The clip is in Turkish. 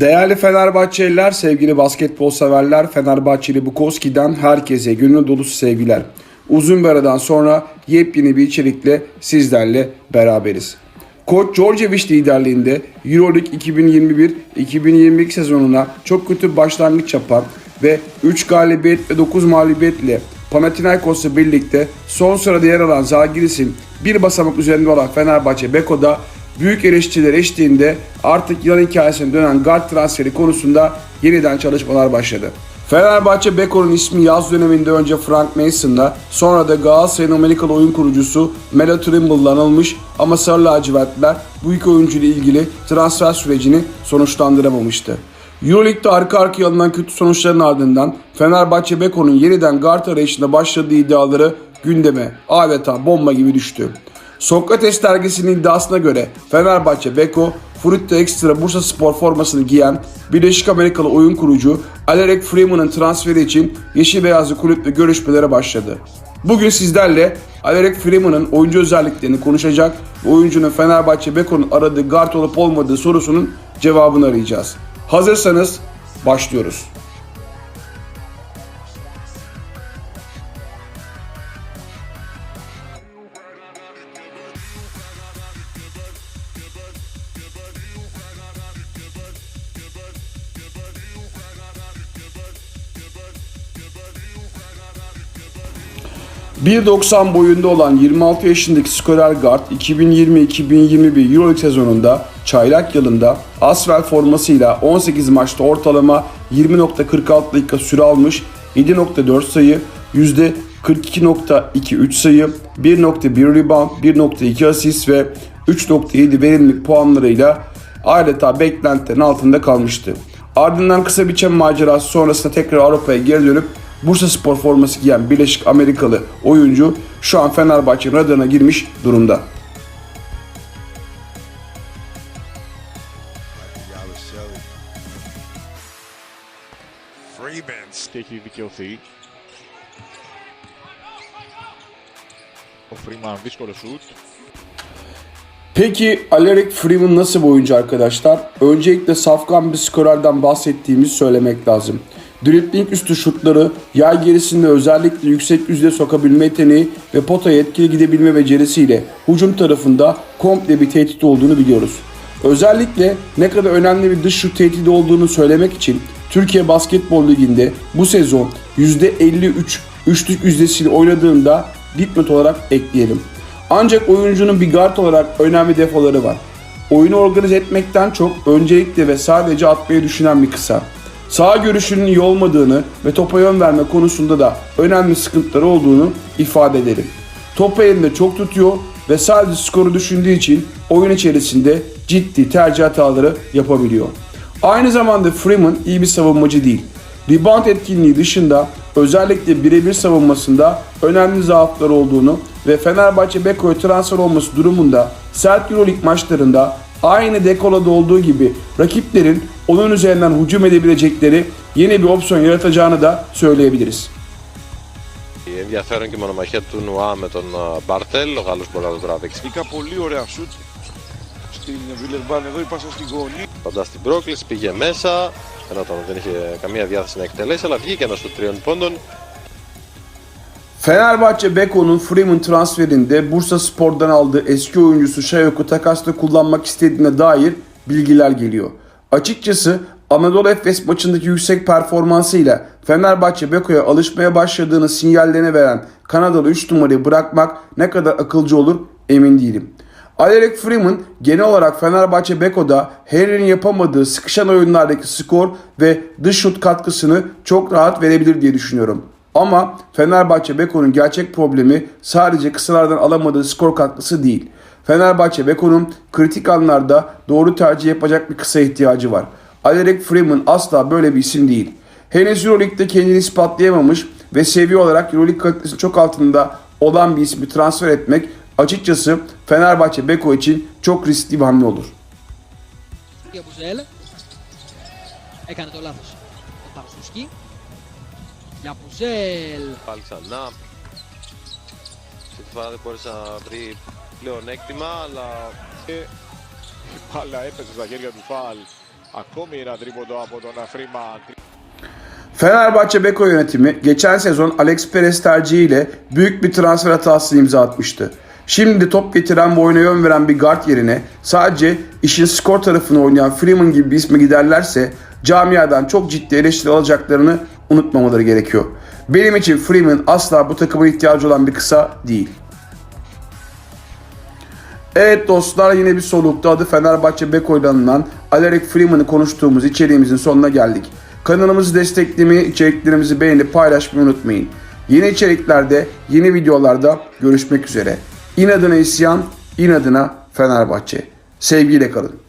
Değerli Fenerbahçeliler, sevgili basketbol severler, Fenerbahçeli Bukowski'den herkese gönül dolusu sevgiler. Uzun bir aradan sonra yepyeni bir içerikle sizlerle beraberiz. Koç Djordjevic liderliğinde Euroleague 2021-2022 sezonuna çok kötü başlangıç yapan ve 3 galibiyet ve 9 mağlubiyetle Panathinaikos'la birlikte son sırada yer alan Zalgiris'in bir basamak üzerinde olan Fenerbahçe Beko'da büyük eleştiriler eşliğinde artık yılan hikayesine dönen guard transferi konusunda yeniden çalışmalar başladı. Fenerbahçe Beko'nun ismi yaz döneminde önce Frank Mason'la sonra da Galatasaray'ın Amerikalı oyun kurucusu Melo Trimble'la anılmış ama Sarı Lacivertler bu iki oyuncu ile ilgili transfer sürecini sonuçlandıramamıştı. Euroleague'de arka arkaya alınan kötü sonuçların ardından Fenerbahçe Beko'nun yeniden guard arayışında başladığı iddiaları gündeme adeta bomba gibi düştü. Sokrates dergisinin iddiasına göre Fenerbahçe Beko, Fruit'te ekstra Bursa Spor formasını giyen Birleşik Amerikalı oyun kurucu Alec Freeman'ın transferi için Yeşil Beyazlı kulüple görüşmelere başladı. Bugün sizlerle Alec Freeman'ın oyuncu özelliklerini konuşacak ve oyuncunun Fenerbahçe Beko'nun aradığı guard olup olmadığı sorusunun cevabını arayacağız. Hazırsanız başlıyoruz. ...1.90 boyunda olan 26 yaşındaki skorer guard 2020-2021 Euroleague sezonunda çaylak yılında Asvel formasıyla 18 maçta ortalama 20.46 dakika süre almış, 7.4 sayı, %42.23 sayı, 1.1 rebound, 1.2 asist ve 3.7 verimlilik puanlarıyla adeta beklentilerin altında kalmıştı. Ardından kısa bir çem macerası sonrasında tekrar Avrupa'ya geri dönüp Bursa Spor forması giyen Birleşik Amerikalı oyuncu şu an Fenerbahçe'nin radarına girmiş durumda. Yabusele. Freemans. και έχει δικαιωθεί. Ο Φρήμαν δύσκολο σουτ. Peki Alaric Freeman nasıl bir oyuncu arkadaşlar? Öncelikle safkan bir skorerden bahsettiğimizi söylemek lazım. Dribbling üstü şutları, yay gerisinde özellikle yüksek yüzde sokabilme yeteneği ve potaya etkili gidebilme becerisiyle hücum tarafında komple bir tehdit olduğunu biliyoruz. Özellikle ne kadar önemli bir dış şut tehdidi olduğunu söylemek için Türkiye Basketbol Ligi'nde bu sezon %53 üçlük yüzdesiyle oynadığında dipnot olarak ekleyelim. Ancak oyuncunun bir guard olarak önemli defoları var. Oyunu organize etmekten çok öncelikle ve sadece atmayı düşünen bir kısa. Sağ görüşünün iyi olmadığını ve topa yön verme konusunda da önemli sıkıntıları olduğunu ifade ederim. Topu elinde çok tutuyor ve sadece skoru düşündüğü için oyun içerisinde ciddi tercih hataları yapabiliyor. Aynı zamanda Freeman iyi bir savunmacı değil. Rebound etkinliği dışında özellikle birebir savunmasında önemli zaafları olduğunu ve Fenerbahçe Beko'ya transfer olması durumunda sert Euroleague maçlarında aynı dekolada olduğu gibi rakiplerin onun üzerinden hücum edebilecekleri yeni bir opsiyon yaratacağını da söyleyebiliriz. ενδιαφέρον και η μονομαχία του Νουά με τον ε, Μπαρτέλ. Ο Γάλλος μπορεί να το τραβήξει Βγήκα πολύ ωραία σουτ. Στην Βιλερμπάν εδώ η πάσα στη γωνία. κοντά στην πρόκληση. Πήγε μέσα, ενώ όταν δεν είχε καμία διάθεση να εκτελέσει, αλλά βγήκε ένας στο τριών πόντων. Fenerbahçe Beko'nun Freeman transferinde Bursa Spor'dan aldığı eski oyuncusu Şayok'u takasta kullanmak istediğine dair bilgiler geliyor. Açıkçası Anadolu Efes maçındaki yüksek performansıyla Fenerbahçe Beko'ya alışmaya başladığını sinyallerine veren Kanadalı 3 numarayı bırakmak ne kadar akılcı olur emin değilim. Alec Freeman genel olarak Fenerbahçe Beko'da Henry'nin yapamadığı sıkışan oyunlardaki skor ve dış şut katkısını çok rahat verebilir diye düşünüyorum. Ama Fenerbahçe Beko'nun gerçek problemi sadece kısalardan alamadığı skor katkısı değil. Fenerbahçe Beko'nun kritik anlarda doğru tercih yapacak bir kısa ihtiyacı var. Alec Freeman asla böyle bir isim değil. Henüz Euroleague'de kendini ispatlayamamış ve seviye olarak Euroleague kalitesinin çok altında olan bir ismi transfer etmek açıkçası Fenerbahçe Beko için çok riskli bir hamle olur. για Μπουζέλ. Έκανε το λάθος. Ο Παυσουσκή. Για Μπουζέλ. Πάλι ξανά. Σε τη φορά δεν μπόρεσε να βρει πλέον έκτημα, αλλά Και η μπάλα έπεσε στα χέρια του Φαλ. Ακόμη ένα τρίποντο από τον Freeman. Fenerbahçe Beko yönetimi geçen sezon Alex Perez tercihiyle büyük bir transfer hatası imza atmıştı. Şimdi top getiren ve oyuna yön veren bir guard yerine sadece işin skor tarafını oynayan Freeman gibi bir isme giderlerse camiadan çok ciddi eleştiri alacaklarını unutmamaları gerekiyor. Benim için Freeman asla bu takıma ihtiyacı olan bir kısa değil. Evet dostlar yine bir solukta adı Fenerbahçe Beko'yla anılan Aleric Freeman'ı konuştuğumuz içeriğimizin sonuna geldik. Kanalımızı desteklemeyi, içeriklerimizi beğenip paylaşmayı unutmayın. Yeni içeriklerde, yeni videolarda görüşmek üzere. İnadına isyan, inadına Fenerbahçe. Sevgiyle kalın.